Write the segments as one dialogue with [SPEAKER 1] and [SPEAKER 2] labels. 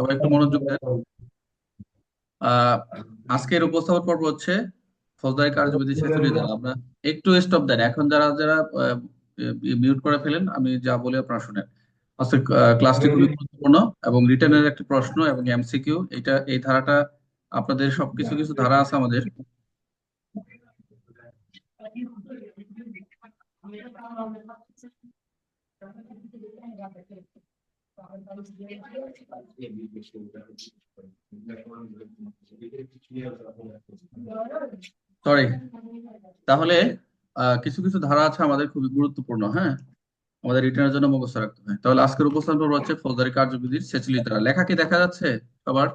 [SPEAKER 1] সবাই একটু মনোযোগ দেন। আজকের উপস্থাপন পর্ব হচ্ছে ফৌজদারি কার্যবিধি ছেচল্লিশ ধারা আমরা একটু স্টপ দেন। এখন যারা যারা মিউট করে ফেলেন, আমি যা বলি আপনারা শুনেন। আজকে ক্লাসটি খুবই গুরুত্বপূর্ণ এবং রিটেনের একটা প্রশ্ন এবং এমসিকিউ এটা, এই ধারাটা আপনাদের সব কিছু কিছু ধারা আছে আমাদের। সরি তাহলে কিছু কিছু ধারা আছে আমাদের খুবই গুরুত্বপূর্ণ হ্যাঁ? আমাদের রিটার্নের জন্য মুখস্থ রাখতে হয়। তাহলে আজকের উপস্থান পর্ব হচ্ছে ফৌজদারি কার্যবিধির ছেচল্লিশ ধারা লেখা কি দেখা যাচ্ছে সবার?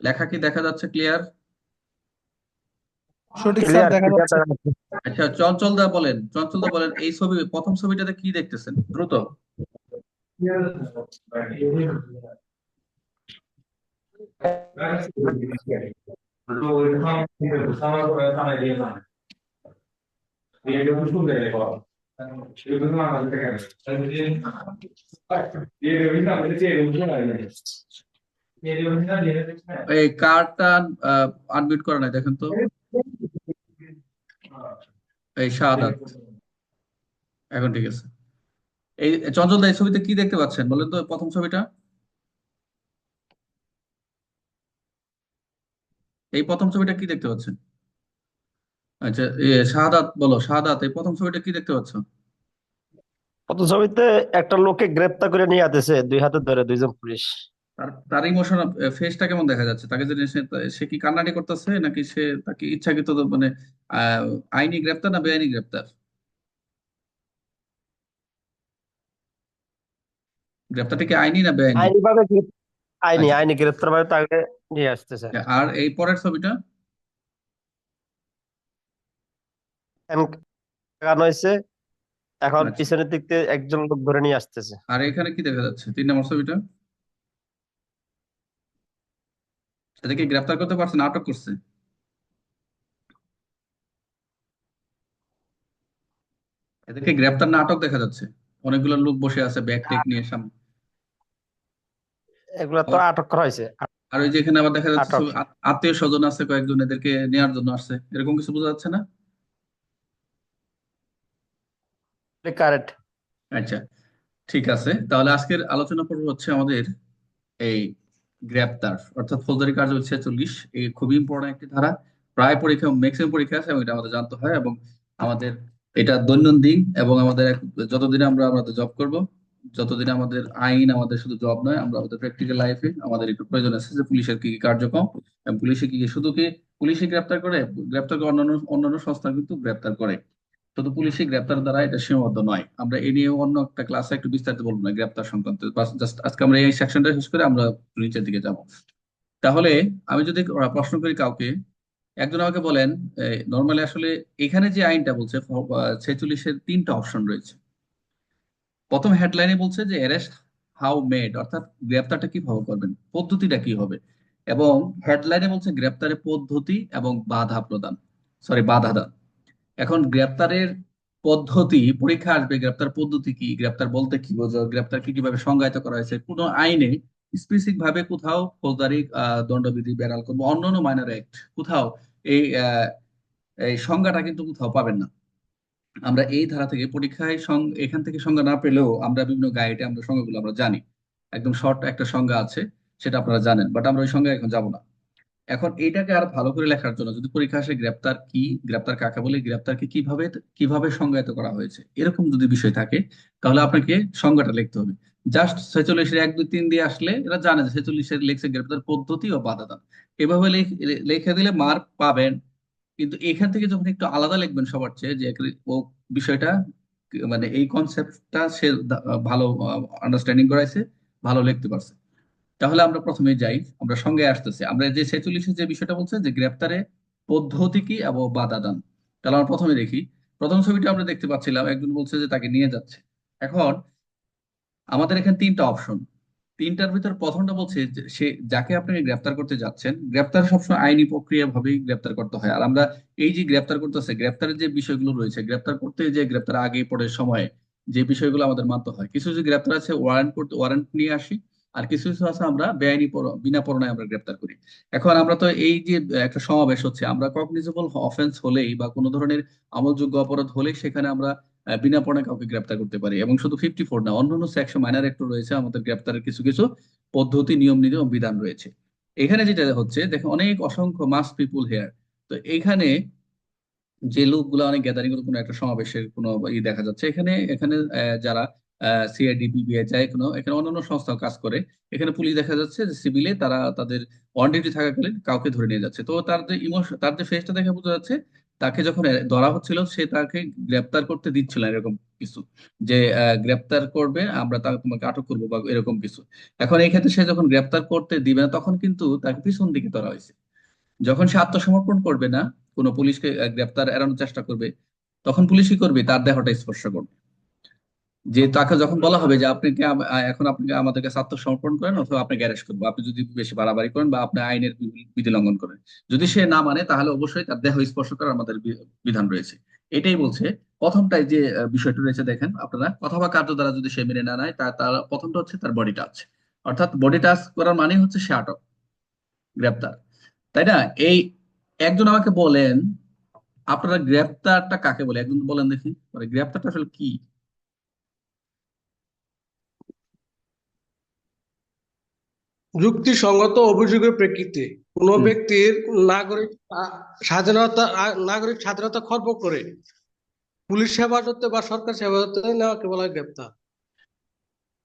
[SPEAKER 1] লেখা কি দেখা যাচ্ছে ক্লিয়ার?
[SPEAKER 2] সঠিক
[SPEAKER 1] আচ্ছা চঞ্চল দা বলেন চঞ্চল দা বলেন এই ছবি প্রথম ছবিটাতে কি দেখতেছেন? দ্রুত। এই কার্ডটা আনমিউট করে নাই দেখেন তো। এই শাহাদাত এখন ঠিক আছে। এই চঞ্চল দা এই ছবিতে কি দেখতে পাচ্ছেন? বলেন তো প্রথম ছবিটা। এই প্রথম ছবিটা কি দেখতে পাচ্ছেন? আচ্ছা শাহাদাত বলো শাহাদাত এই প্রথম ছবিটা কি দেখতে পাচ্ছ?
[SPEAKER 3] প্রথম ছবিতে একটা লোককে গ্রেপ্তার করে নিয়ে আসতেছে দুই হাতে ধরে দুইজন পুলিশ।
[SPEAKER 1] তার তার ইমোশন ফেসটা কেমন দেখা যাচ্ছে? তাকে যদি সে কি কান্নাকাটি করতেছে নাকি সে তাকে ইচ্ছাকৃত মানে আহ, আইনি গ্রেপ্তার না বেআইনি গ্রেপ্তার? গ্রেপ্তারটা কি আইনি না বেআইনি?
[SPEAKER 3] আইনি ভাবে আইনি
[SPEAKER 1] আচ্ছা।
[SPEAKER 3] আইনি গ্রেপ্তার ভাবে তাকে নিয়ে আসতেছে।
[SPEAKER 1] আর এই পরের ছবিটা?
[SPEAKER 3] লাগানো হয়েছে এখন
[SPEAKER 1] আচ্ছা।
[SPEAKER 3] পিছনের দিক থেকে একজন লোক ধরে নিয়ে আসতেছে।
[SPEAKER 1] আর এখানে কি দেখা যাচ্ছে? তিন নম্বর ছবিটা? এটাকে গ্রেপ্তার করতে পারছে না আটক করছে। এদেরকে গ্রেপ্তার না আটক দেখা যাচ্ছে। অনেকগুলো লোক বসে আছে ব্যাগ টেক নিয়ে সামনে।
[SPEAKER 3] এগুলা তো আটক করা হয়েছে।
[SPEAKER 1] আর ওই যে এখানে আবার দেখা যাচ্ছে আত্মীয় স্বজন আছে কয়েকজন এদেরকে নেওয়ার জন্য আসছে। এরকম কিছু বোঝা যাচ্ছে না?
[SPEAKER 3] কারেক্ট
[SPEAKER 1] আচ্ছা ঠিক আছে। তাহলে আজকের আলোচনা পর্ব হচ্ছে আমাদের এই গ্রেপ্তার অর্থাৎ ফৌজদারি কার্যবিধি ছেচল্লিশ। এই খুবই ইম্পর্টেন্ট একটি ধারা। প্রায় পরীক্ষা ম্যাক্সিমাম পরীক্ষা আছে এবং এটা আমাদের জানতে হয় এবং আমাদের এটা দৈনন্দিন এবং আমাদের যতদিন আমরা আমাদের জব করব যতদিন আমাদের আইন আমাদের শুধু জব নয়, আমরা আমাদের প্র্যাকটিক্যাল লাইফে আমাদের একটু প্রয়োজন আছে যে পুলিশের কি কি কার্যক্রম এবং পুলিশে কি কি শুধু কি পুলিশে গ্রেপ্তার করে গ্রেপ্তার করে অন্যান্য অন্যান্য সংস্থা কিন্তু গ্রেপ্তার করে। শুধু পুলিশি গ্রেপ্তার দ্বারা এটা সীমাবদ্ধ নয়। আমরা এ নিয়ে অন্য একটা ক্লাসে একটু বিস্তারিত বলব না, গ্রেপ্তার সংক্রান্ত। আজকে আমরা এই সেকশনটা শেষ করে আমরা নিচের দিকে যাব। তাহলে আমি যদি প্রশ্ন করি কাউকে, একজন আমাকে বলেন নর্মালি আসলে এখানে যে আইনটা বলছে ছেচল্লিশের তিনটা অপশন রয়েছে। প্রথম হেডলাইনে বলছে যে অ্যারেস্ট হাউ মেড অর্থাৎ গ্রেপ্তারটা কীভাবে করবেন, পদ্ধতিটা কি হবে? এবং হেডলাইনে বলছে গ্রেপ্তারের পদ্ধতি এবং বাধা প্রদান সরি বাধা দান। এখন গ্রেপ্তারের পদ্ধতি, পরীক্ষা আসবে, গ্রেপ্তার পদ্ধতি কি, গ্রেপ্তার বলতে কি বোঝো গ্রেপ্তার কি কীভাবে সংজ্ঞায়িত করা হয়েছে, কোনো আইনে স্পেসিফিক ভাবে কোথাও ফৌজদারি দণ্ডবিধি, বেড়াল বা অন্যান্য মাইনর অ্যাক্ট কোথাও এই সংজ্ঞাটা কিন্তু কোথাও পাবেন না। আমরা এই ধারা থেকে পরীক্ষায় এখান থেকে সংজ্ঞা না পেলেও আমরা বিভিন্ন গাইডে আমরা সংজ্ঞাগুলো আমরা জানি। একদম শর্ট একটা সংজ্ঞা আছে, সেটা আপনারা জানেন বাট আমরা ওই সংজ্ঞা এখন যাব না। এখন এইটাকে আর ভালো করে লেখার জন্য যদি পরীক্ষা আসে গ্রেপ্তার কি, গ্রেপ্তার কাকে বলে গ্রেপ্তারকে কীভাবে কীভাবে সংজ্ঞায়িত করা হয়েছে, এরকম যদি বিষয় থাকে, তাহলে আপনাকে সংজ্ঞাটা লিখতে হবে। জাস্ট ছেচল্লিশের এক, দুই, তিন দিয়ে আসলে এরা জানে যে ছেচল্লিশের লেখছে গ্রেপ্তার পদ্ধতি ও বাধা দান এভাবে লেখ- দিলে মার্ক পাবেন। কিন্তু এখান থেকে যখন একটু আলাদা লিখবেন সবার চেয়ে যে ও বিষয়টা মানে এই কনসেপ্টটা সে ভালো আন্ডারস্ট্যান্ডিং করাইছে, ভালো লিখতে পারছে। তাহলে আমরা প্রথমে যাই, আমরা সঙ্গে আসতেছি। আমরা যে ছেচল্লিশের যে বিষয়টা বলছে যে গ্রেপ্তারে পদ্ধতি কি এবং বাধা দান। তাহলে আমরা প্রথমে দেখি। প্রথম ছবিটা আমরা দেখতে পাচ্ছিলাম, একজন বলছে যে তাকে নিয়ে যাচ্ছে। এখন আমাদের এখানে তিনটা অপশন তিনটার ভিতর প্রথমটা বলছে সে, যাকে আপনাকে গ্রেপ্তার করতে যাচ্ছেন, গ্রেপ্তার সবসময় আইনি প্রক্রিয়া ভাবেই গ্রেপ্তার করতে হয়। আর আমরা এই যে গ্রেপ্তার করতেছে, গ্রেপ্তারের যে বিষয়গুলো রয়েছে, গ্রেপ্তার করতে যে গ্রেপ্তার আগে পরে সময়ে যে বিষয়গুলো আমাদের মানতে হয়। কিছু কিছু গ্রেপ্তার আছে, ওয়ারেন্ট করতে, ওয়ারেন্ট নিয়ে আসি, আর কিছু কিছু আছে আমরা বেআইনি বিনা পরোয়ানায় আমরা গ্রেপ্তার করি। এখন আমরা তো এই যে একটা সমাবেশ হচ্ছে, আমরা কগনিজেবল অফেন্স হলেই বা কোনো ধরনের আমলযোগ্য অপরাধ হলেই সেখানে আমরা বিনা পরোয়ানায় কাউকে গ্রেপ্তার করতে পারি। এবং শুধু ফিফটি ফোর না, অন্যান্য সেকশন মাইনার একটু রয়েছে, আমাদের গ্রেপ্তারের কিছু কিছু পদ্ধতি, নিয়ম, নীতি এবং বিধান রয়েছে। এখানে যেটা হচ্ছে, দেখো, অনেক অসংখ্য মাস পিপুল হেয়ার তো এখানে যে লোকগুলো, অনেক গ্যাদারিং কোনো একটা সমাবেশের কোনো ই দেখা যাচ্ছে। এখানে এখানে যারা সিআইডি বিবিআই যাই কোনো, এখানে অন্যান্য সংস্থা কাজ করে। এখানে পুলিশ দেখা যাচ্ছে যে সিভিলে তারা তাদের অন ডিউটি থাকাকালীন কাউকে ধরে নিয়ে যাচ্ছে। তো তার যে ইমোশন তার যে ফেসটা দেখে বোঝা যাচ্ছে তাকে যখন ধরা হচ্ছিল, সে তাকে গ্রেপ্তার করতে দিচ্ছিল এরকম কিছু। যে গ্রেপ্তার করবে, আমরা তাকে তোমাকে আটক করব বা এরকম কিছু। এখন এই ক্ষেত্রে সে যখন গ্রেপ্তার করতে দিবে না, তখন কিন্তু তাকে পিছন দিকে ধরা হয়েছে। যখন সে আত্মসমর্পণ করবে না, কোনো পুলিশকে গ্রেপ্তার এড়ানোর চেষ্টা করবে, তখন পুলিশ কি করবে, তার দেহটা স্পর্শ করবে। যে তাকে যখন বলা হবে যে আপনি এখন আপনি কি আমাদের কাছে আত্মসমর্পণ করেন অথবা আপনাকে অ্যারেস্ট করব আপনি যদি বেশি বাড়াবাড়ি করেন বা আপনি আইনের বিধি লঙ্ঘন করেন। যদি সে না মানে তাহলে অবশ্যই তার দেহ স্পর্শ করার আমাদের বিধান রয়েছে। এটাই বলছে প্রথমটাই যে বিষয়টা রয়েছে দেখেন আপনারা কথা বা কার্য দ্বারা যদি সে মেনে না নেয়, তা তার প্রথমটা হচ্ছে তার বডি টাচ অর্থাৎ বডি টাচ করার মানে হচ্ছে সে আটক, গ্রেপ্তার। তাই না? এই একজন আমাকে বলেন, আপনারা গ্রেপ্তারটা কাকে বলে? একজন বলেন দেখি মানে গ্রেপ্তারটা আসলে কি?
[SPEAKER 2] যুক্তিসঙ্গত অভিযোগের প্রেক্ষিতে কোনো ব্যক্তির নাগরিক স্বাধীনতা নাগরিক স্বাধীনতা খর্ব করে পুলিশ হেফাজতে বা সরকার হেফাজতে নেওয়াকে বলা হয় গ্রেপ্তার।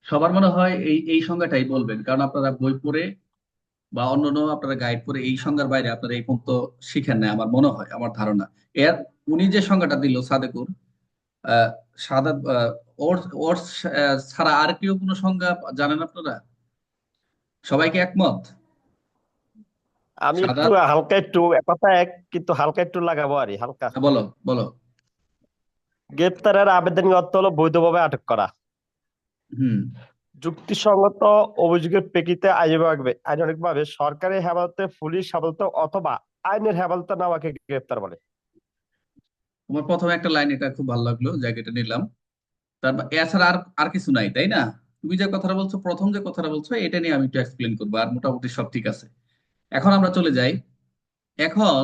[SPEAKER 1] সবার মনে হয় এই এই সংজ্ঞাটাই বলবেন কারণ আপনারা বই পড়ে বা অন্যান্য আপনারা গাইড করে এই সংজ্ঞার বাইরে আপনারা এই পর্যন্ত শিখেন না আমার মনে হয় আমার ধারণা। এর উনি যে সংজ্ঞাটা দিল সাদেকুর আহ সাদা ওর ছাড়া আর কেউ কোনো সংজ্ঞা জানেন আপনারা? সবাই কি একমত?
[SPEAKER 3] আমি একটু হালকা একটু কথা এক কিন্তু হালকা একটু লাগাবো আর হালকা।
[SPEAKER 1] হ্যাঁ, বলো বলো।
[SPEAKER 3] গ্রেপ্তারের আবেদনের অর্থ হলো বৈধভাবে আটক করা।
[SPEAKER 1] হুম।
[SPEAKER 3] যুক্তিসঙ্গত অভিযোগের প্রেক্ষিতে আইনভাবে সরকারি হেফাজতে পুলিশ হেফাজতে অথবা আইনের হেফাজতে নেওয়াকে গ্রেপ্তার বলে।
[SPEAKER 1] তোমার প্রথমে একটা লাইন এটা খুব ভালো লাগল জায়গাটা নিলাম। তার বা- এছাড়া আর আর কিছু নাই তাই না? তুমি যে কথাটা বলছো, প্রথম যে কথাটা বলছো, এটা নিয়ে আমি একটু এক্সপ্লেন করব, আর মোটামুটি সব ঠিক আছে। এখন আমরা চলে যাই। এখন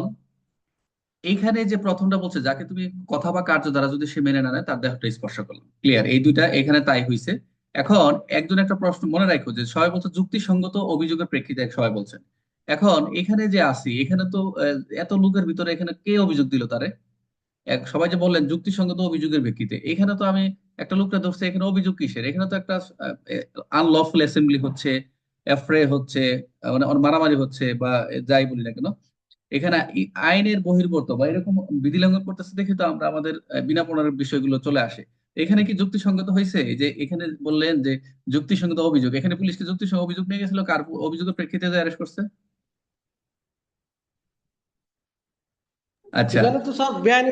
[SPEAKER 1] এইখানে যে প্রথমটা বলছে, যাকে তুমি কথা বা কার্য দ্বারা যদি সে মেনে না নেয়, তার দেহটা স্পর্শ করলাম ক্লিয়ার এই দুইটা এখানে তাই হয়েছে এখন একজন একটা প্রশ্ন মনে রাখো যে, সবাই বলছে যুক্তিসঙ্গত অভিযোগের প্রেক্ষিতে সবাই বলছেন। এখন এখানে যে আসি এখানে তো এত লোকের ভিতরে এখানে কে অভিযোগ দিল তারে? সবাই যে বললেন যুক্তিসঙ্গত অভিযোগের ভিত্তিতে। এখানে তো আমি একটা লোকটা ধরছি, এখানে অভিযোগ কিসের? এখানে তো একটা আনলফুল অ্যাসেম্বলি হচ্ছে এফরে হচ্ছে মানে মারামারি হচ্ছে বা যাই বলি না কেন। এখানে আইনের বহির্ভূত বা এরকম বিধি লঙ্ঘন করতেছে দেখে তো আমরা আমাদের বিনা পড়ার বিষয়গুলো চলে আসে। এখানে কি যুক্তিসঙ্গত হয়েছে? যে এখানে বললেন যে যুক্তিসঙ্গত অভিযোগ, এখানে পুলিশকে যুক্তিসঙ্গত অভিযোগ নিয়ে গেছিল, কার অভিযোগের প্রেক্ষিতে অ্যারেস্ট করছে? আচ্ছা।
[SPEAKER 2] তো স্যার বেআইনি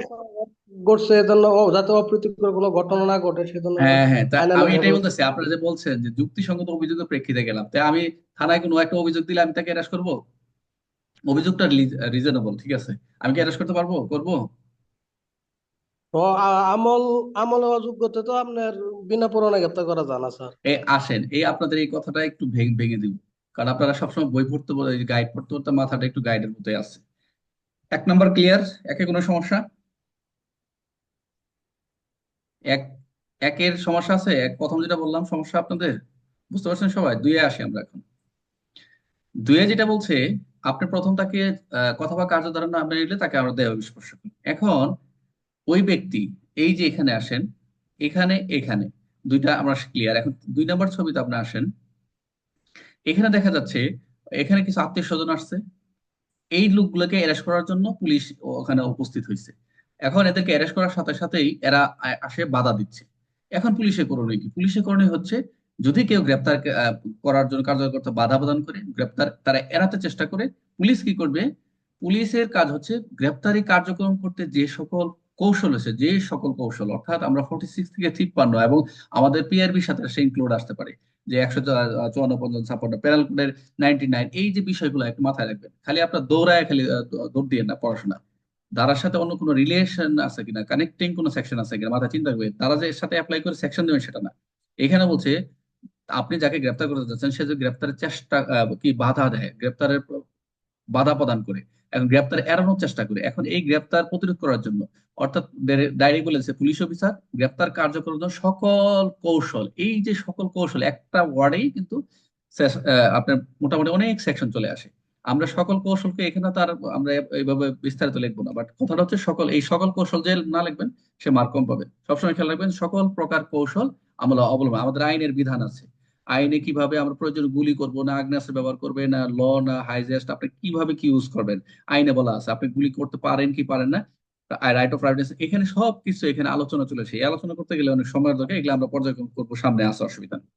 [SPEAKER 2] ঘটছে এজন্য যাতে অপ্রীতিকর কোনো ঘটনা না ঘটে সেজন্য
[SPEAKER 1] হ্যাঁ হ্যাঁ তা আমি এটাই বলতেছি আপনারা যে বলছেন যে যুক্তিসঙ্গত অভিযোগের প্রেক্ষিতে গেলাম তাই আমি থানায় কোনো একটা অভিযোগ দিলে আমি তাকে অ্যারেস্ট করব? অভিযোগটা রিজনেবল ঠিক আছে? আমি কি অ্যারেস্ট করতে পারব? করব?
[SPEAKER 2] তো আমল আমল অযোগ্যতা তো আপনার বিনা পরোয়ানা গ্রেপ্তার করা যায় না স্যার।
[SPEAKER 1] এই আসেন এই আপনাদের এই কথাটা একটু ভেঙে ভেঙে দিব। কারণ আপনারা সবসময় বই পড়তে বলে গাইড পড়তে পড়তে মাথাটা একটু গাইডের মতোই আছে। এক নম্বর ক্লিয়ার একে কোনো সমস্যা? এক, একের সমস্যা আছে, এক, প্রথম যেটা বললাম, সমস্যা আপনাদের, বুঝতে পারছেন সবাই? দুইয়ে আসি আমরা এখন। দুইয়ে যেটা বলছে, আপনি প্রথম তাকে কথা বা কার্য দ্বারা না নিলে তাকে আমরা দেহ স্পর্শ করি এখন, ওই ব্যক্তি, এই যে এখানে আসেন, এখানে এখানে, দুইটা আমরা ক্লিয়ার এখন দুই নম্বর ছবিতে আপনি আসেন, এখানে দেখা যাচ্ছে, এখানে কিছু আত্মীয় স্বজন আসছে এই লোকগুলোকে অ্যারেস্ট করার জন্য পুলিশ ওখানে উপস্থিত হয়েছে। এখন এদেরকে অ্যারেস্ট করার সাথে সাথেই এরা আসে বাধা দিচ্ছে। এখন পুলিশের করণীয় কি? পুলিশের করণীয় হচ্ছে যদি কেউ গ্রেপ্তার করার জন্য কার্যকর বাধা প্রদান করে, গ্রেপ্তার, তারা এড়াতে চেষ্টা করে, পুলিশ কি করবে? পুলিশের কাজ হচ্ছে গ্রেপ্তারি কার্যক্রম করতে যে সকল কৌশল আছে, যে সকল কৌশল, অর্থাৎ আমরা ফোর্টি সিক্স থেকে তিপ্পান্ন এবং আমাদের পিআরবির সাথে সে ইনক্লুড আসতে পারে। যে একশো চুয়ান্ন পঞ্চান্ন ছাপ্পান্ন প্যারাল কোডের নাইনটি নাইন এই যে বিষয়গুলো একটু মাথায় রাখবেন। খালি আপনার দৌড়ায় খালি দৌড় দিয়ে না পড়াশোনা। ধারার সাথে অন্য কোনো রিলেশন আছে কিনা কানেক্টিং কোনো সেকশন আছে কিনা, মাথায় চিন্তা করবে তারা যে সাথে অ্যাপ্লাই করে সেকশন দেবেন সেটা না। এখানে বলছে, আপনি যাকে গ্রেপ্তার করতে যাচ্ছেন, সে যে গ্রেপ্তারের চেষ্টা কি বাধা দেয়, গ্রেপ্তারের বাধা প্রদান করে, এখন গ্রেপ্তার এড়ানোর চেষ্টা করে, এখন এই গ্রেপ্তার প্রতিরোধ করার জন্য অর্থাৎ ডাইরেক্ট বলেছে পুলিশ অফিসার গ্রেপ্তার কার্যকরের জন্য সকল কৌশল, এই যে সকল কৌশল, একটা ওয়ার্ডেই কিন্তু আপনার মোটামুটি অনেক সেকশন চলে আসে। আমরা সকল কৌশলকে এখানে তার আমরা এইভাবে বিস্তারিত লিখব না বাট কথাটা হচ্ছে সকল, এই সকল কৌশল যে না লিখবেন, সে মার্ক কম পাবে। সবসময় খেয়াল রাখবেন, সকল প্রকার কৌশল আমরা অবলম্বন, আমাদের আইনের বিধান আছে। আইনে কীভাবে আমরা প্রয়োজন গুলি করব, না আগ্নেয়াস্ত্র ব্যবহার করবে, না ল, না হাইজেস্ট আপনি কীভাবে কি ইউজ করবেন, আইনে বলা আছে। আপনি গুলি করতে পারেন কি পারেন না রাইট অফ রাইটনেস এখানে সব কিছু এখানে আলোচনা চলেছে। এই আলোচনা করতে গেলে অনেক সময়ের দরকার এগুলো আমরা পর্যবেক্ষণ করব, সামনে আসা অসুবিধা নেই।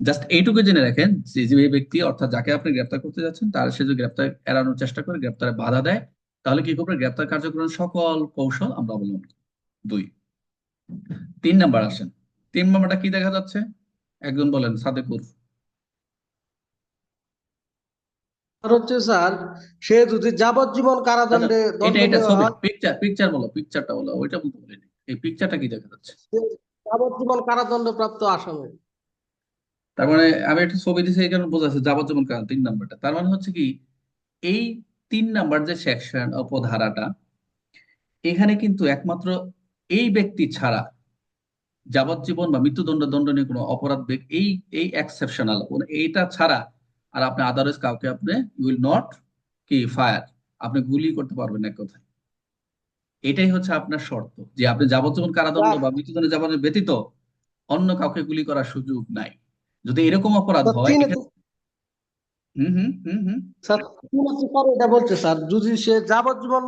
[SPEAKER 1] জাস্ট এইটুকু জেনে রাখেন যে যে ব্যক্তি, অর্থাৎ যাকে আপনি গ্রেপ্তার করতে যাচ্ছেন, তার সে যদি গ্রেপ্তার এড়ানোর চেষ্টা করে, গ্রেপ্তারে বাধা দেয়, তাহলে কি করবে? গ্রেপ্তার কার্যক্রমের সকল কৌশল আমরা অবলম্বন করব। দুই। তিন নাম্বার আসেন। তিন নাম্বারটা কি দেখা যাচ্ছে? একজন বলেন, সাদেকুর
[SPEAKER 2] আর হচ্ছে স্যার সে যদি যাবজ্জীবন কারাদণ্ডে
[SPEAKER 1] এটা এটা ছবি পিকচার পিকচার বলো পিকচারটা বলো ওইটা বলতে বলিনি। এই পিকচারটা কি দেখা যাচ্ছে?
[SPEAKER 2] যাবজ্জীবন কারাদণ্ডপ্রাপ্ত আসামি।
[SPEAKER 1] তার মানে আমি একটা ছবি দিয়েছি এই কারণে বোঝা যাচ্ছে যাবজ্জীবন কারাদণ্ড তিন নাম্বারটা। তার মানে হচ্ছে কি এই তিন নাম্বার যে সেকশন অপধারাটা এখানে কিন্তু একমাত্র এই ব্যক্তি ছাড়া যাবজ্জীবন বা মৃত্যুদণ্ড দণ্ডনীয় কোনো অপরাধ এই এই এক্সেপশনাল এইটা ছাড়া আর আপনি আদারওয়াইজ কাউকে আপনি উইল নট কি ফায়ার আপনি গুলি করতে পারবেন না এক কথায়। এটাই হচ্ছে আপনার শর্ত যে আপনি যাবজ্জীবন কারাদণ্ড বা মৃত্যুদণ্ড যাবজ্জীবন ব্যতীত অন্য কাউকে গুলি করার সুযোগ নাই। যদি এরকম অপরাধ হয় হুম হুম হুম হুম।
[SPEAKER 2] স্যার এটা বলছে স্যার যদি সে যাবজ্জীবন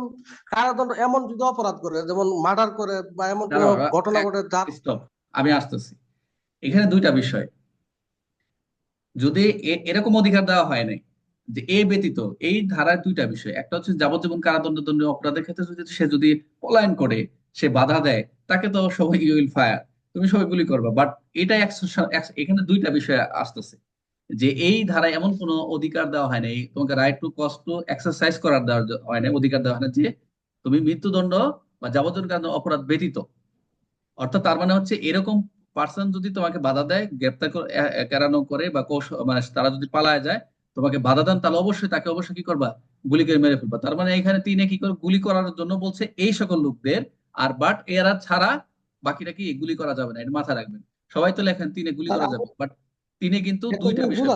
[SPEAKER 2] কারাদণ্ড এমন যদি অপরাধ করে যেমন মার্ডার করে বা এমন কোনো ঘটনা ঘটে
[SPEAKER 1] আমি আসতেছি। এখানে দুইটা বিষয়। যদি এরকম অধিকার দেওয়া হয় নাই, যে এ ব্যতীত এই ধারার দুইটা বিষয়, একটা হচ্ছে যাবজ্জীবন কারাদণ্ড দণ্ডনীয় অপরাধের ক্ষেত্রে যদি সে যদি পলায়ন করে, সে বাধা দেয়, তাকে তো সবাই উইল ফায়ার, তুমি সবাই গুলি করবা। বাট এটা এখানে দুইটা বিষয় আসতেছে, যে এই ধারায় এমন কোনো অধিকার দেওয়া হয় নাই, তোমাকে right to cost to exercise করার দেওয়া হয় নাই, অধিকার দেওয়া হয় না যে তুমি মৃত্যুদণ্ড বা যাবজ্জীবন কারাদণ্ড অপরাধ ব্যতীত। অর্থাৎ তার মানে হচ্ছে এরকম পার্সন যদি তোমাকে বাধা দেয় গ্রেপ্তার করে এ- এ- এড়ানো করে বা কৌশল মানে তারা যদি পালায় যায় তোমাকে বাধা দেন তাহলে অবশ্যই তাকে অবশ্যই কি করবা? গুলি করে মেরে ফেলবা। তার মানে এখানে তিনে কি করে গুলি করার জন্য বলছে এই সকল লোকদের আর বাট এরা ছাড়া বাকিটা কি গুলি করা যাবে না এটা মাথায় রাখবেন। সবাই তো লেখেন তিনে গুলি করা যাবে বাট তিনে কিন্তু দুইটা বিষয়।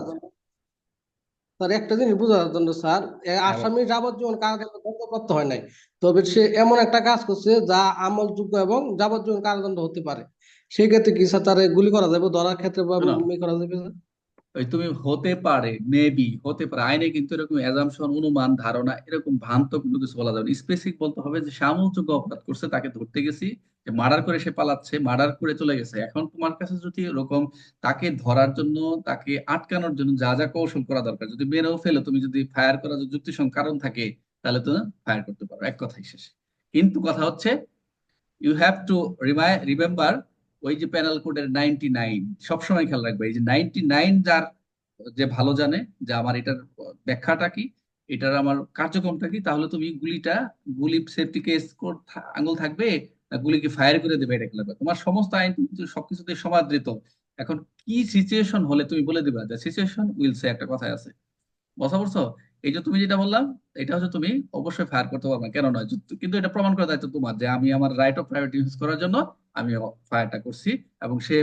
[SPEAKER 2] স্যার একটা জিনিস বোঝার জন্য স্যার
[SPEAKER 1] হ্যাঁ,
[SPEAKER 2] আসামি যাবজ্জীবন কারাদণ্ড দণ্ডপ্রাপ্ত হয় নাই। তবে সে এমন একটা কাজ করছে যা আমলযোগ্য এবং যাবজ্জীবন কারাদণ্ড হতে পারে। সেই ক্ষেত্রে কি স্যার তারে গুলি করা যাবে ধরার ক্ষেত্রে বা ই করা যাবে স্যার?
[SPEAKER 1] ওই তুমি হতে পারে মেবি হতে পারে। আইনে কিন্তু এরকম অ্যাজাম্পশন অনুমান ধারণা এরকম ভ্রান্ত কোনো কিছু বলা যাবে না। স্পেসিফিক বলতে হবে যে অপরাধ করছে তাকে ধরতে গেছি যে মার্ডার করে সে পালাচ্ছে মার্ডার করে চলে গেছে। এখন তোমার কাছে যদি এরকম তাকে ধরার জন্য তাকে আটকানোর জন্য যা যা কৌশল করা দরকার যদি মেরেও ফেলে তুমি যদি ফায়ার করার যদি যুক্তিসঙ্গত কারণ থাকে তাহলে তুমি ফায়ার করতে পারো। এক কথাই শেষ। কিন্তু কথা হচ্ছে ইউ হ্যাভ টু রিমাই রিমেম্বার ওই যে প্যানেল কোডের নাইনটি নাইন সবসময় খেয়াল রাখবে, এই যে নাইনটি নাইন যার যে ভালো জানে যে আমার এটার ব্যাখ্যাটা কি, এটার আমার কার্যক্রমটা কি, তাহলে তুমি গুলিটা, গুলি সেফটি কেস আঙ্গুল থাকবে গুলিকে ফায়ার করে দেবে, এটা লাগবে তোমার সমস্ত আইন কিন্তু সবকিছুতে সমাদৃত। এখন কি সিচুয়েশন হলে তুমি বলে দিবা যে সিচুয়েশন উইল সে একটা কথা আছে। বুঝতে পারছ? এই যে তুমি যেটা বললাম, এটা হচ্ছে তুমি অবশ্যই ফায়ার করতে পারবে, কেন নয়? কিন্তু এটা প্রমাণ করার দায়িত্ব তোমার যে আমি আমার রাইট অফ প্রাইভেট ইউজ করার জন্য আমি ফায়ারটা করছি এবং সে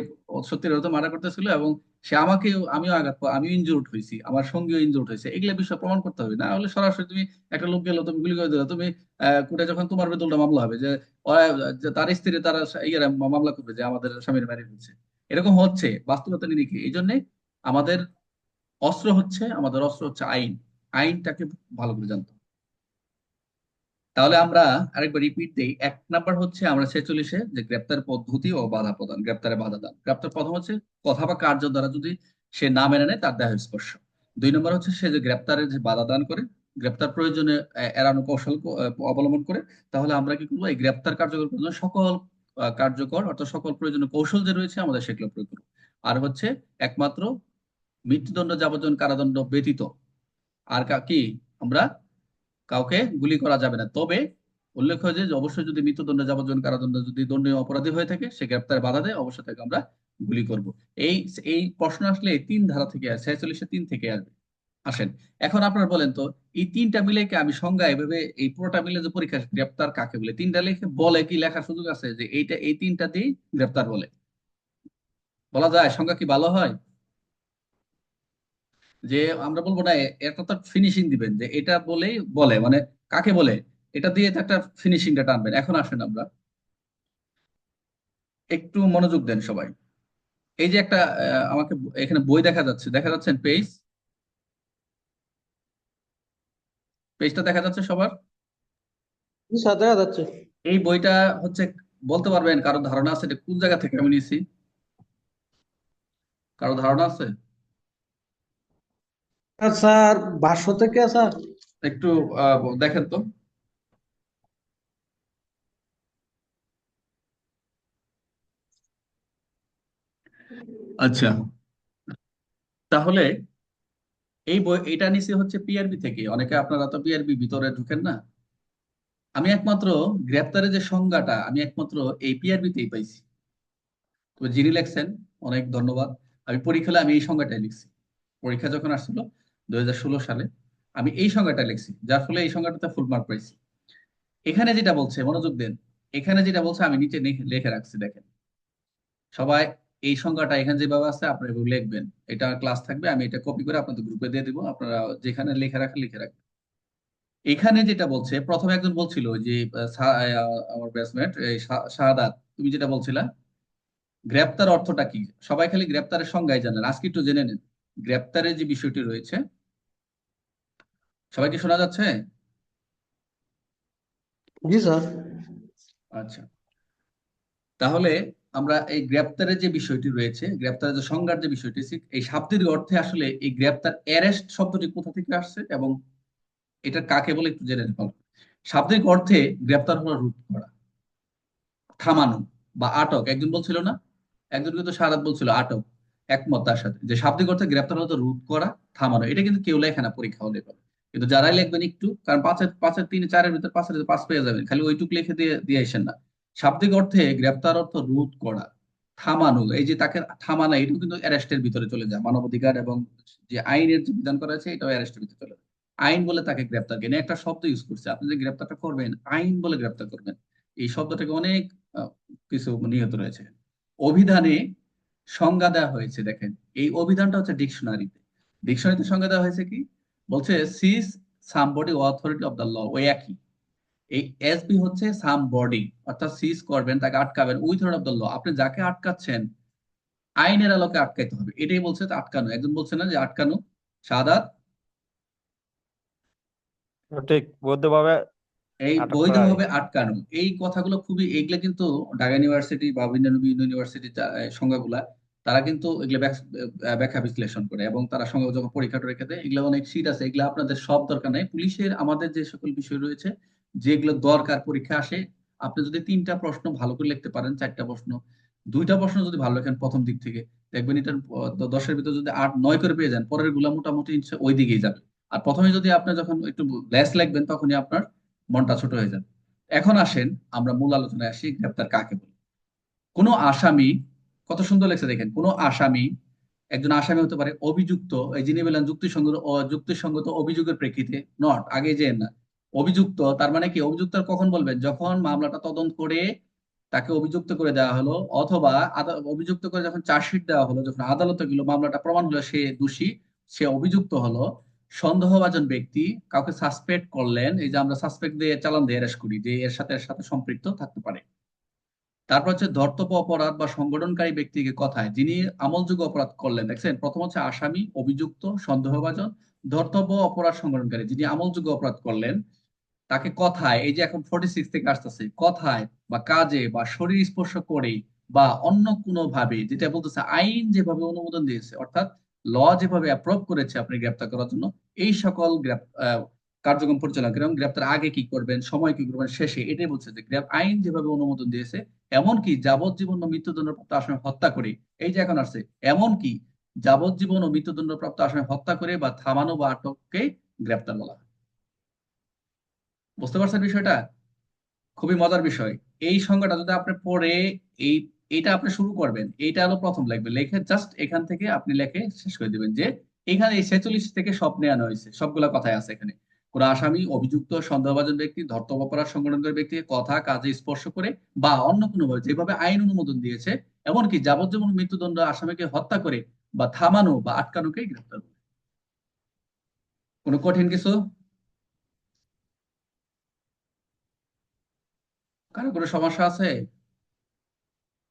[SPEAKER 1] সত্যি অর্থে মারা করতেছিল এবং সে আমাকে আমিও আঘাত আমিও ইনজুর্ড হয়েছি, আমার সঙ্গীও ইনজুর্ড হয়েছে। এগুলো বিষয় প্রমাণ করতে হবে। না হলে সরাসরি তুমি একটা লোক গেলো, তুমি গুলি করে দিলে, তুমি কোর্টে যখন তোমার বেদলটা মামলা হবে যে তার স্ত্রী, তারা ইয়ে মামলা করবে যে আমাদের স্বামীর মেরে ফেলছে এরকম হচ্ছে, বাস্তবতা নিরিখে এই জন্য আমাদের অস্ত্র হচ্ছে, আমাদের অস্ত্র হচ্ছে আইন। আইনটাকে ভালো করে জানতে। তাহলে আমরা আরেকবার রিপিট দেই। এক নাম্বার হচ্ছে আমরা ছেচল্লিশে যে গ্রেপ্তার পদ্ধতি ও বাধা প্রদান, গ্রেপ্তারে বাধা দান। গ্রেপ্তার প্রথম হচ্ছে কথা বা কার্য দ্বারা যদি সে না মেনে নেয়, তার দেহ স্পর্শ। দুই নম্বর হচ্ছে সে যে গ্রেপ্তারে যে বাধা দান করে, গ্রেপ্তার প্রয়োজনে এড়ানো কৌশল অবলম্বন করে, তাহলে আমরা কি করব? এই গ্রেপ্তার কার্যকর প্রয়োজন সকল কার্যকর অর্থাৎ সকল প্রয়োজনীয় কৌশল যে রয়েছে, আমাদের সেগুলো প্রয়োগ করব। আর হচ্ছে একমাত্র মৃত্যুদণ্ড, যাবজ্জীবন কারাদণ্ড ব্যতীত। আর কি? আমরা কাউকে গুলি করা যাবে না। তবে উল্লেখ্য যে অবশ্যই যদি মৃত্যুদণ্ড যাবজ্জীবন কারাদণ্ড যদি দণ্ডনীয় অপরাধী হয়ে থাকে, সে গ্রেপ্তারে বাধা দেয়, অবশ্যই তাকে আমরা গুলি করব। এই এই প্রশ্ন আসলে এই তিন ধারা থেকে আসে ছেচল্লিশে তিন থেকে আসবে। আসেন, এখন আপনার বলেন তো, এই তিনটা মিলে কি আমি সংজ্ঞা এভাবে, এই পুরোটা মিলে যে পরীক্ষা, গ্রেপ্তার কাকে বলে? তিনটা লিখে বলে কি লেখার সুযোগ আছে যে, এইটা, এই তিনটা দিয়ে গ্রেপ্তার বলে? বলা যায়, সংজ্ঞা কি ভালো হয়? যে আমরা বলব না এটা তো ফিনিশিং দিবেন যে এটা বলেই বলে মানে কাকে বলে? এটা দিয়ে তো একটা ফিনিশিংটা টানবেন এখন আসেন আমরা। একটু মনোযোগ দেন সবাই। এই যে একটা আমাকে এখানে বই দেখা যাচ্ছে দেখা যাচ্ছে পেজ পেজটা দেখা যাচ্ছে সবার?
[SPEAKER 2] দেখা যাচ্ছে।
[SPEAKER 1] এই বইটা হচ্ছে বলতে পারবেন কারও ধারণা আছে এটা কোন জায়গা থেকে আমি নিয়েছি? কারও ধারণা আছে?
[SPEAKER 2] স্যার ভাষ্য থেকে, স্যার।
[SPEAKER 1] একটু দেখেন তো। আচ্ছা। তাহলে, এই বই এটা নিচে হচ্ছে পিআরবি থেকে। অনেকে আপনারা তো পিআরবি ভিতরে ঢুকেন না। আমি একমাত্র গ্রেপ্তারের যে সংজ্ঞাটা, আমি একমাত্র এই পিআরবি তেই পাইছি। তবে যিনি লেখছেন অনেক ধন্যবাদ। আমি পরীক্ষা হলে আমি এই সংজ্ঞাটাই লিখছি। পরীক্ষা যখন আসছিল দুই হাজার ষোলো সালে আমি এই সংজ্ঞাটা লিখছি, যার ফলে এই সংজ্ঞাটাতে ফুল মার্ক পাইছি। এখানে যেটা বলছে, মনোযোগ দেন, এখানে যেটা বলছে আমি নিচে লিখে রাখছি, দেখেন। সবাই এই সংজ্ঞাটা এখানে যেভাবে আছে, আপনারা লিখবেন। এটা ক্লাস থাকবে, আমি এটা কপি করে আপনাদের গ্রুপে দিয়ে দিব, আপনারা যেখানে লিখে রাখেন, লিখে রাখবেন। এখানে যেটা বলছে, প্রথমে একজন বলছিল যে আমার ব্যাচমেট শাহাদাত, তুমি যেটা বলছিলা, গ্রেপ্তার অর্থটা কি? সবাই খালি গ্রেপ্তারের সংজ্ঞাই জানেন আজকে একটু জেনে নেন। গ্রেপ্তারের যে বিষয়টি রয়েছে সবাই কি শোনা যাচ্ছে?
[SPEAKER 2] জি স্যার।
[SPEAKER 1] আচ্ছা। তাহলে আমরা এই গ্রেপ্তারের যে বিষয়টি রয়েছে গ্রেপ্তারের যে সংজ্ঞার যে বিষয়টি এই শাব্দিক অর্থে আসলে এই গ্রেপ্তার অ্যারেস্ট শব্দটি কোথা থেকে আসছে এবং এটা কাকে বলে একটু জেনে নেওয়া শাব্দিক অর্থে গ্রেপ্তার হলো রোধ করা থামানো বা আটক। একজন বলছিল না? একজন কিন্তু সারাত বলছিল আটক একমত তার সাথে। যে শাব্দিক অর্থে গ্রেপ্তার হলো রোধ করা থামানো। এটা কিন্তু কেউ লেখে না পরীক্ষা হলে পাবে কিন্তু যারাই লিখবেন একটু, কারণ পাঁচের পাঁচের তিন চারের ভিতর পাঁচের পাঁচ পেয়ে যাবেন, খালি ওইটুক লিখে দিয়ে দিয়ে আসেন না। শাব্দিক অর্থে গ্রেপ্তার অর্থ রোধ করা, থামানো, এই যে তাকে থামানো, এটাও কিন্তু অ্যারেস্টের ভিতরে চলে যায়, মানবাধিকার এবং যে আইনের যে বিধান করা আছে, এটাও অ্যারেস্টের ভিতরে চলে যায়। আইন বলে তাকে গ্রেপ্তার কেন, একটা শব্দ ইউজ করছে, আপনি যে গ্রেপ্তারটা করবেন, আইন বলে গ্রেপ্তার করবেন, এই শব্দটাকে অনেক কিছু নিহত রয়েছে। অভিধানে সংজ্ঞা দেওয়া হয়েছে, দেখেন, এই অভিধানটা হচ্ছে ডিকশনারিতে। ডিকশনারিতে সংজ্ঞা দেওয়া হয়েছে কি? বলছে seize somebody authority of the law ওই একই। এই এসবি হচ্ছে সাম বডি অর্থাৎ সিজ করবেন তাকে আটকাবেন উইথ অফ দ্য ল। আপনি যাকে আটকাচ্ছেন আইনের আলোকে আটকাইতে হবে। এটাই বলছে আটকানো। একজন বলছে না যে আটকানো। সাদাত
[SPEAKER 3] ঠিক বৈধভাবে
[SPEAKER 1] এই বৈধভাবে আটকানো। এই কথাগুলো খুবই এগুলো কিন্তু ঢাকা ইউনিভার্সিটি বা বিভিন্ন ইউনিভার্সিটি সংজ্ঞাগুলা তারা কিন্তু এগুলো ব্যাখ্যা বিশ্লেষণ করে এবং তারা সংজ্ঞা যখন পরীক্ষা টরীক্ষা দেয়, এগুলো অনেক সিট আছে, এগুলো আপনাদের সব দরকার নাই। পুলিশের আমাদের যে সকল বিষয় রয়েছে, যেগুলো দরকার পরীক্ষা আসে, আপনি যদি তিনটা প্রশ্ন ভালো করে লিখতে পারেন, চারটা প্রশ্ন, দুইটা প্রশ্ন যদি ভালো লেখেন প্রথম দিক থেকে, দেখবেন এটার দশের ভিতর যদি আট, নয় করে পেয়ে যান পরেরগুলা মোটামুটি ওই দিকেই যাবে। আর প্রথমে যদি আপনি যখন একটু লেস লিখবেন, তখনই আপনার মনটা ছোট হয়ে যাবে। এখন আসেন, আমরা মূল আলোচনায় আসি গ্রেপ্তার কাকে বলে। কোনো আসামি কত সুন্দর লেখছে দেখেন, কোনো আসামি, একজন আসামি হতে পারে, অভিযুক্ত, এই যিনি বললেন যুক্তিসঙ্গত যুক্তিসঙ্গত অভিযোগের প্রেক্ষিতে নট আগে যে না, অভিযুক্ত, তার মানে কি অভিযুক্ত কখন বলবেন? যখন মামলাটা তদন্ত করে তাকে অভিযুক্ত করে দেওয়া হলো, অথবা অভিযুক্ত করে যখন চার্জশিট দেওয়া হলো, যখন আদালতে গেল, মামলাটা প্রমাণ হলো সে দোষী, সে অভিযুক্ত হলো, সন্দেহভাজন ব্যক্তি কাউকে সাসপেক্ট করলেন, এই যে আমরা সাসপেক্ট দিয়ে চালান দিয়ে অ্যারেস্ট করি, যে এর সাথে এর সাথে সম্পৃক্ত থাকতে পারে। তারপর হচ্ছে ধর্তব্য অপরাধ বা সংগঠনকারী ব্যক্তিকে কথায়, যিনি আমলযোগ্য অপরাধ করলেন, দেখছেন? প্রথম হচ্ছে আসামি, অভিযুক্ত, সন্দেহভাজন, ধর্তব্য অপরাধ সংগঠনকারী, যিনি আমলযোগ্য অপরাধ করলেন, তাকে কথায়, এই যে এখন ফোর্টি সিক্স থেকে আসতেছে, কথায় বা কাজে বা শরীর স্পর্শ করে বা অন্য কোনো ভাবে যেটা বলতেছে আইন যেভাবে অনুমোদন দিয়েছে, অর্থাৎ ল যেভাবে অ্যাপ্রুভ করেছে আপনি গ্রেপ্তার করার জন্য, এই সকল কার্যক্রম পরিচালনা করে এবং গ্রেপ্তার আগে কি করবেন, সময় কি করবেন, শেষে এটাই বলছে যে আইন যেভাবে অনুমোদন দিয়েছে এমনকি যাবজ্জীবন ও মৃত্যুদণ্ডপ্রাপ্ত আসামি হত্যা করে, এই যে এখন আসছে, এমনকি যাবজ্জীবন ও মৃত্যুদণ্ডপ্রাপ্ত আসামি হত্যা করে বা থামানো বা আটককে গ্রেপ্তার বলা হয়। বুঝতে পারছেন বিষয়টা? খুবই মজার বিষয়। এই সংজ্ঞাটা যদি আপনি পড়ে, এই এটা আপনি শুরু করবেন, এইটা হলো প্রথম লিখবেন লিখে জাস্ট এখান থেকে আপনি লেখে শেষ করে দিবেন যে, এখানে এই ছেচল্লিশ থেকে সব নেওয়ানো হয়েছে, সবগুলা কথাই আছে এখানে। কোন আসামি, অভিযুক্ত, সন্দেহভাজন ব্যক্তি, ধর্তব্য অপরাধ সংগঠনকারী ব্যক্তিকে কথা, কাজে স্পর্শ করে বা অন্য কোনোভাবে যেভাবে আইন অনুমোদন দিয়েছে, এমনকি যাবজ্জীবন মৃত্যুদণ্ড আসামিকে হত্যা করে বা থামানো বা আটকানোকে গ্রেফতার করে। কোনো কঠিন কিছু? কারও কোনো সমস্যা আছে?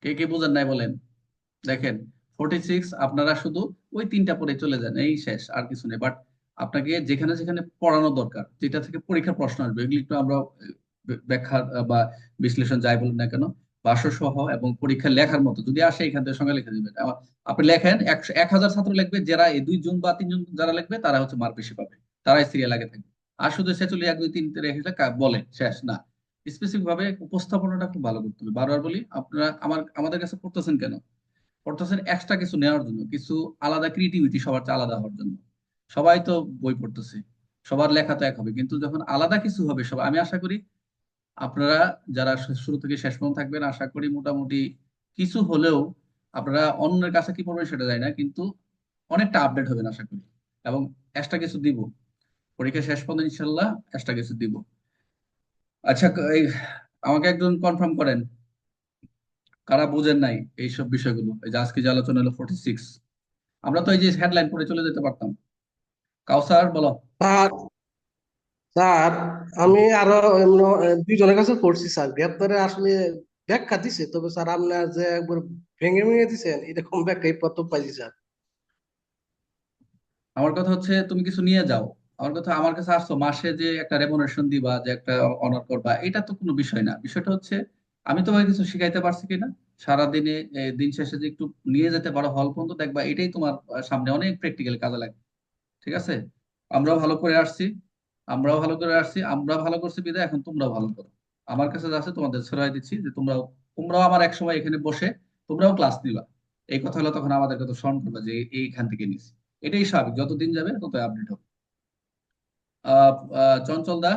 [SPEAKER 1] কে কে বুঝেন নাই বলেন। দেখেন ফোর্টি সিক্স আপনারা শুধু ওই তিনটা পরে চলে যান, এই শেষ, আর কিছু নেই। বাট আপনাকে যেখানে যেখানে পড়ানো দরকার, যেটা থেকে পরীক্ষার প্রশ্ন আসবে, এগুলি একটু আমরা ব্যাখ্যা বা বিশ্লেষণ যাই বলুন না কেন ভাষ্য সহ এবং পরীক্ষা লেখার মতো, যদি আসে এখান থেকে সঙ্গে লিখে আবার আপনি লেখেন, একশো, এক হাজার ছাত্র লিখবে, যারা এই দুইজন বা তিনজন যারা লিখবে, তারা হচ্ছে মার্ক বেশি পাবে তারাই সিরিয়াল আগে থাকবে। আর শুধু ছেচল্লিশ, এক, দুই, তিন রেখে বলে, শেষ, না। স্পেসিফিক ভাবে উপস্থাপনাটা খুব ভালো করতে হবে। বারবার বলি, আপনারা আমার, আমাদের কাছে পড়তেছেন কেন? পড়তেছেন এক্সট্রা কিছু নেওয়ার জন্য, কিছু আলাদা ক্রিয়েটিভিটি সবার চেয়ে আলাদা হওয়ার জন্য। সবাই তো বই পড়তেছে, সবার লেখা তো এক হবে, কিন্তু যখন আলাদা কিছু হবে, সব, আমি আশা করি আপনারা যারা শুরু থেকে শেষ পর্যন্ত থাকবেন, আশা করি মোটামুটি কিছু হলেও আপনারা অন্যের কাছে কি পড়বেন সেটা যায় না, কিন্তু অনেকটা আপডেট হবেন আশা করি। এবং এক্সট্রা কিছু দিব। পরীক্ষা শেষ পর্যন্ত ইনশাল্লাহ এক্সট্রা কিছু দিব। আচ্ছা আমাকে একজন কনফার্ম করেন। কারা বুঝেন নাই এইসব বিষয়গুলো? এই যে আজকে যে আলোচনা হলো ফোর্টি সিক্স আমরা তো এই যে হেডলাইন পড়ে চলে যেতে পারতাম। কাউসার বলো।
[SPEAKER 2] স্যার স্যার আমি আরও দুইজনের কাছে পড়ছি স্যার। গ্রেপ্তারে আসলে ব্যাখ্যা দিছে তবে স্যার আপনার যে একবার ভেঙে ভেঙে দিছেন এরকম ব্যাখ্যা এই প্রথম পাইছি স্যার।
[SPEAKER 1] আমার কথা হচ্ছে তুমি কিছু নিয়ে যাও। আমার কথা আমার কাছে আসছো মাসে যে একটা রেমুনারেশন দিবা যে একটা অনার করবা এটা তো কোনো বিষয় না। বিষয়টা হচ্ছে আমি তোমাকে কিছু শিখাইতে পারছি কিনা? সারাদিনে দিন শেষে যে একটু নিয়ে যেতে পারো হল পর্যন্ত দেখবা এটাই তোমার সামনে অনেক প্র্যাকটিক্যাল কাজে লাগবে। ঠিক আছে? আমরাও ভালো করে আসছি। আমরাও ভালো করে আসছি। আমরা ভালো করছি, বিদায়। এখন তোমরাও ভালো করো। আমার কাছে যা আছে তোমাদের ছড়াই দিচ্ছি যে তোমরাও তোমরাও আমার এক সময় এখানে বসে তোমরাও ক্লাস নিবা। এই কথা হলো তখন আমাদেরকে তো স্মরণ করবা যে এইখান থেকে নিছি। এটাই স্বাভাবিক। যত দিন যাবে তত আপডেট হবে। চঞ্চল দা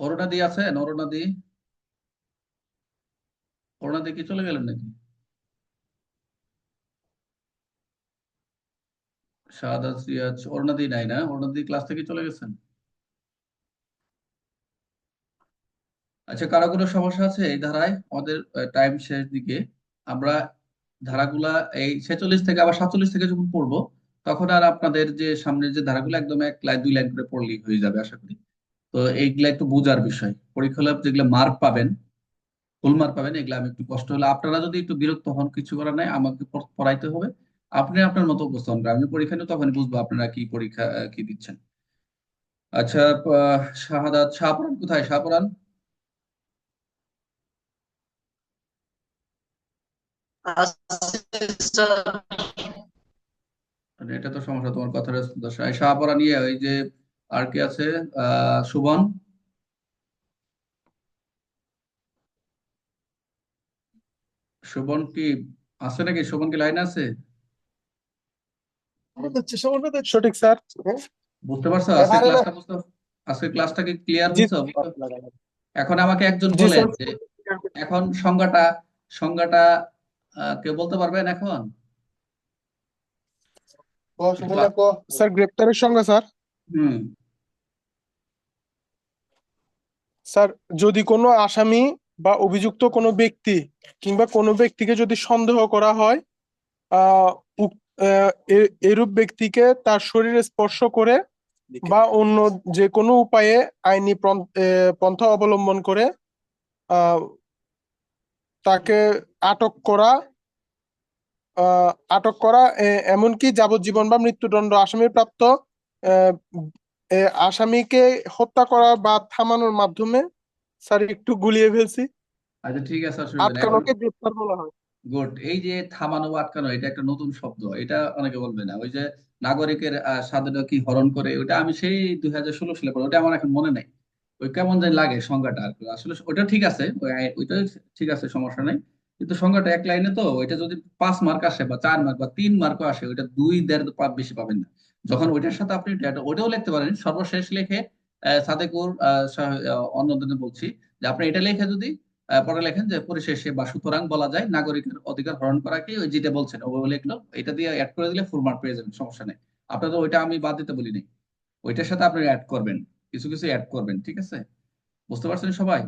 [SPEAKER 1] অরুণা দি? আছেন অরুণা দি অরুণা দি কি চলে গেলেন নাকি? শাহাদাত রিয়াজ অরুণা নাই না? অরুণাদি ক্লাস থেকে আচ্ছা ধারায়? আমাদের টাইম শেষ দিকে। আমরা ধারাগুলা এই থেকে, আবার সাতচল্লিশ থেকে যখন পড়ব, তখন আর আপনাদের যে সামনের যে ধারাগুলো, একদম এক লাইন দুই লাইন করে পড়লেই হয়ে যাবে, আশা করি। তো এইগুলা একটু বোঝার বিষয়। পরীক্ষা যেগুলো মার্ক পাবেন ফুল পাবেন, এগুলো আমি একটু কষ্ট হলে আপনারা যদি একটু বিরক্ত হন, কিছু করার নাই, আমাকে পড়াইতে হবে। আপনি আপনার মতো উপস্থাপন করেন আমি পরীক্ষা নিয়ে তখন বুঝব আপনারা কি পরীক্ষা কি দিচ্ছেন। আচ্ছা শাহাদাত শাহপুরান কোথায়? শাহপুরান এটা তো সমস্যা, তোমার কথাটা দশা শাহপুরা নিয়ে ওই যে আর কি আছে? আহ, সুবন? সুবন কি আছে নাকি? সুবন কি লাইন আছে?
[SPEAKER 4] সঠিক স্যার।
[SPEAKER 1] বুঝতে পারছ? আজকে ক্লাসটা বুঝতে আজকে ক্লাসটা কি ক্লিয়ার এখন আমাকে একজন যে এখন সংজ্ঞাটা সংজ্ঞাটা আহ, কেউ বলতে পারবেন এখন?
[SPEAKER 4] স্যার গ্রেপ্তারের সঙ্গে স্যার।
[SPEAKER 1] হুম।
[SPEAKER 4] স্যার যদি কোনো আসামি বা অভিযুক্ত কোনো ব্যক্তি কিংবা কোনো ব্যক্তিকে যদি সন্দেহ করা হয় এরূপ ব্যক্তিকে তার শরীরে স্পর্শ করে বা অন্য যে কোনো উপায়ে আইনি পন্থ- অবলম্বন করে আহ তাকে আটক করা আহ, আটক করা এমনকি যাবজ্জীবন বা মৃত্যুদণ্ড আসামি প্রাপ্ত আহ, আসামিকে হত্যা করা বা থামানোর মাধ্যমে স্যার একটু গুলিয়ে ফেলছি।
[SPEAKER 1] আচ্ছা ঠিক আছে
[SPEAKER 4] আটকানোকে গ্রেপ্তার বলা হয়।
[SPEAKER 1] গুড। এই যে থামানো আটকানো এটা একটা নতুন শব্দ এটা অনেকে বলবে না। ওই যে নাগরিকের স্বাধীনতা কি হরণ করে ওটা আমি সেই দুই হাজার ষোলো সালে পড়ি ওটা আমার এখন মনে নাই। ওই কেমন জানি লাগে সংজ্ঞাটা আর। আসলে ওটা ঠিক আছে ওই ওইটা ঠিক আছে সমস্যা নাই। কিন্তু সংজ্ঞাটা এক লাইনে তো ওইটা যদি পাঁচ মার্ক আসে বা চার মার্ক বা তিন মার্কও আসে ওইটা দুই দেড় বেশি পাবেন না। যখন ওইটার সাথে আপনি ওটাও লিখতে পারেন সর্বশেষ লিখে সাদেকুর আহ, বলছি যে আপনি এটা লেখে যদি পরে লেখেন যে পরিশেষে বা সুতরাং বলা যায় নাগরিকের অধিকার হরণ করাকে ওই যেটা বলছেন ওভাবে লিখলো এটা দিয়ে অ্যাড করে দিলে ফুল পেয়ে যাবেন সমস্যা নেই। আপনার তো ওইটা আমি বাদ দিতে বলিনি। ওইটার সাথে আপনি অ্যাড করবেন কিছু কিছু অ্যাড করবেন ঠিক আছে? বুঝতে পারছেন সবাই?